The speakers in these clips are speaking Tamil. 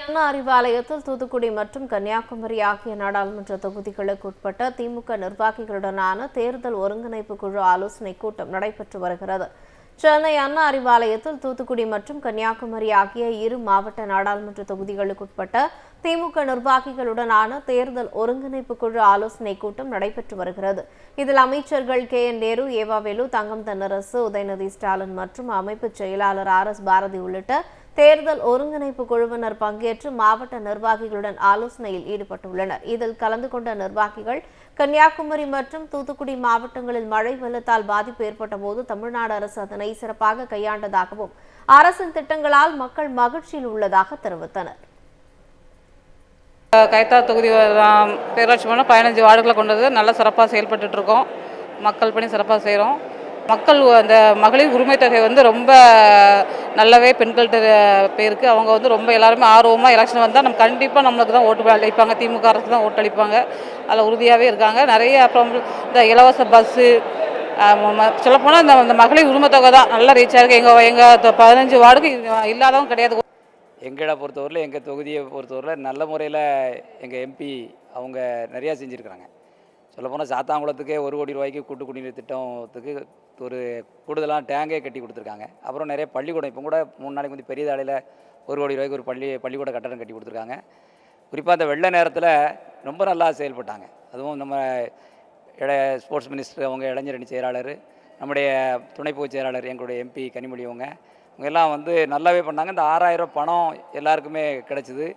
அண்ணா அறிவாலயத்தில் தூத்துக்குடி மற்றும் கன்னியாகுமரி ஆகிய நாடாளுமன்ற தொகுதிகளுக்கு உட்பட்ட திமுக நிர்வாகிகளுடனான தேர்தல் ஒருங்கிணைப்பு குழு ஆலோசனை கூட்டம் நடைபெற்று வருகிறது. சென்னை அண்ணா அறிவாலயத்தில் தூத்துக்குடி மற்றும் கன்னியாகுமரி ஆகிய இரு மாவட்ட நாடாளுமன்ற தொகுதிகளுக்கு உட்பட்ட திமுக நிர்வாகிகளுடனான தேர்தல் ஒருங்கிணைப்பு குழு ஆலோசனை கூட்டம் நடைபெற்று வருகிறது. இதில் அமைச்சர்கள் கே. என். நேரு ஏவாவேலு தங்கம் தென்னரசு உதயநிதி ஸ்டாலின் மற்றும் அமைப்பு செயலாளர் ஆர். எஸ். பாரதி உள்ளிட்ட தேர்தல் ஒருங்கிணைப்பு குழுவினர் பங்கேற்று மாவட்ட நிர்வாகிகளுடன் ஆலோசனையில் ஈடுபட்டுள்ளனர். இதில் கலந்து கொண்ட நிர்வாகிகள் கன்னியாகுமரி மற்றும் தூத்துக்குடி மாவட்டங்களில் மழை வெள்ளத்தால் பாதிப்பு ஏற்பட்ட போது தமிழ்நாடு அரசு அதனை சிறப்பாக கையாண்டதாகவும் அரசின் திட்டங்களால் மக்கள் மகிழ்ச்சியில் உள்ளதாக தெரிவித்தனர். கைத்தா தொகுதி பேராட்சி மன்றம் பதினஞ்சு வார்டுகளை கொண்டது. நல்லா சிறப்பாக செயல்பட்டுட்டு இருக்கோம். மக்கள் பணி சிறப்பாக செய்கிறோம் மக்கள் அந்த மகளிர் உரிமை தொகை வந்து ரொம்ப நல்லாவே பெண்கள்கிட்ட பேருக்கு அவங்க வந்து ரொம்ப எல்லாருமே ஆர்வமாக எலெக்ஷன் வந்தால் நம்ம கண்டிப்பாக நம்மளுக்கு தான் ஓட்டு அளிப்பாங்க. திமுக அரசு தான் ஓட்டு அளிப்பாங்க. அதில் உறுதியாகவே இருக்காங்க. நிறைய அப்புறம் இந்த இலவச பஸ்ஸு சொல்லப்போனால் இந்த இந்த மகளிர் உரிமை தொகை தான் நல்லா ரீச் ஆகிருக்கு எங்கள் எங்கள் பதினஞ்சு வார்டுக்கு இல்லாதவங்க கிடையாது. எங்களை பொறுத்தவரையில் எங்கள் தொகுதியை பொறுத்தவரையில் நல்ல முறையில் எங்கள் எம்பி அவங்க நிறையா செஞ்சுருக்கிறாங்க. சொல்லப்போனால் சாத்தாங்குளத்துக்கே ஒரு கோடி ரூபாய்க்கு கூட்டு குடிநீர் திட்டத்துக்கு ஒரு கூடுதலாக டேங்கே கட்டி கொடுத்துருக்காங்க. அப்புறம் நிறைய பள்ளிக்கூடம் இப்போ கூட மூணு நாளைக்கு வந்து பெரிய தாளையில் ஒரு கோடி ரூபாய்க்கு ஒரு பள்ளி பள்ளிக்கூட கட்டடம் கட்டி கொடுத்துருக்காங்க. குறிப்பாக அந்த வெள்ள நேரத்தில் ரொம்ப நல்லா செயல்பட்டாங்க. அதுவும் நம்ம இட ஸ்போர்ட்ஸ் மினிஸ்டர் அவங்க இளைஞர் அணி செயலாளர் நம்முடைய துணை பொதுச் செயலாளர் எங்களுடைய எம்பி கனிமொழி அவங்க அவங்க எல்லாம் வந்து நல்லாவே பண்ணாங்க. இந்த ஆறாயிரம் பணம் எல்லாருக்குமே கிடச்சிது.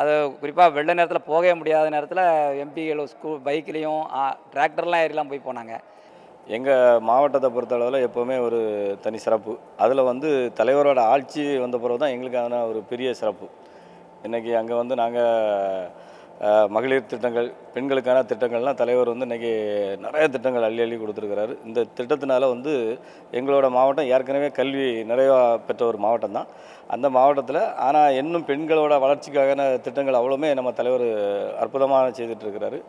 அது குறிப்பாக வெள்ள நேரத்தில் போகவே முடியாத நேரத்தில் எம்பிகள் ஸ்கூல் பைக்லேயும் டிராக்டர்லாம் ஏறிலாம் போய் போனாங்க. எங்கள் மாவட்டத்தை பொறுத்தளவில் எப்போவுமே ஒரு தனி சிறப்பு. அதில் வந்து தலைவரோட ஆட்சி வந்த பிறகு தான் எங்களுக்கான ஒரு பெரிய சிறப்பு. இன்றைக்கி அங்கே வந்து நாங்கள் மகளிர் திட்டங்கள் பெண்களுக்கான திட்டங்கள்லாம் தலைவர் வந்து இன்றைக்கி நிறைய திட்டங்கள் அள்ளி அள்ளி கொடுத்துருக்கிறாரு. இந்த திட்டத்தினால வந்து எங்களோட மாவட்டம் ஏற்கனவே கல்வி நிறைவாக பெற்ற ஒரு மாவட்டம் தான் அந்த மாவட்டத்தில் ஆனால் இன்னும் பெண்களோட வளர்ச்சிக்கான திட்டங்கள் அவ்வளோமே நம்ம தலைவர் அற்புதமாக செய்துட்டு இருக்கிறாரு.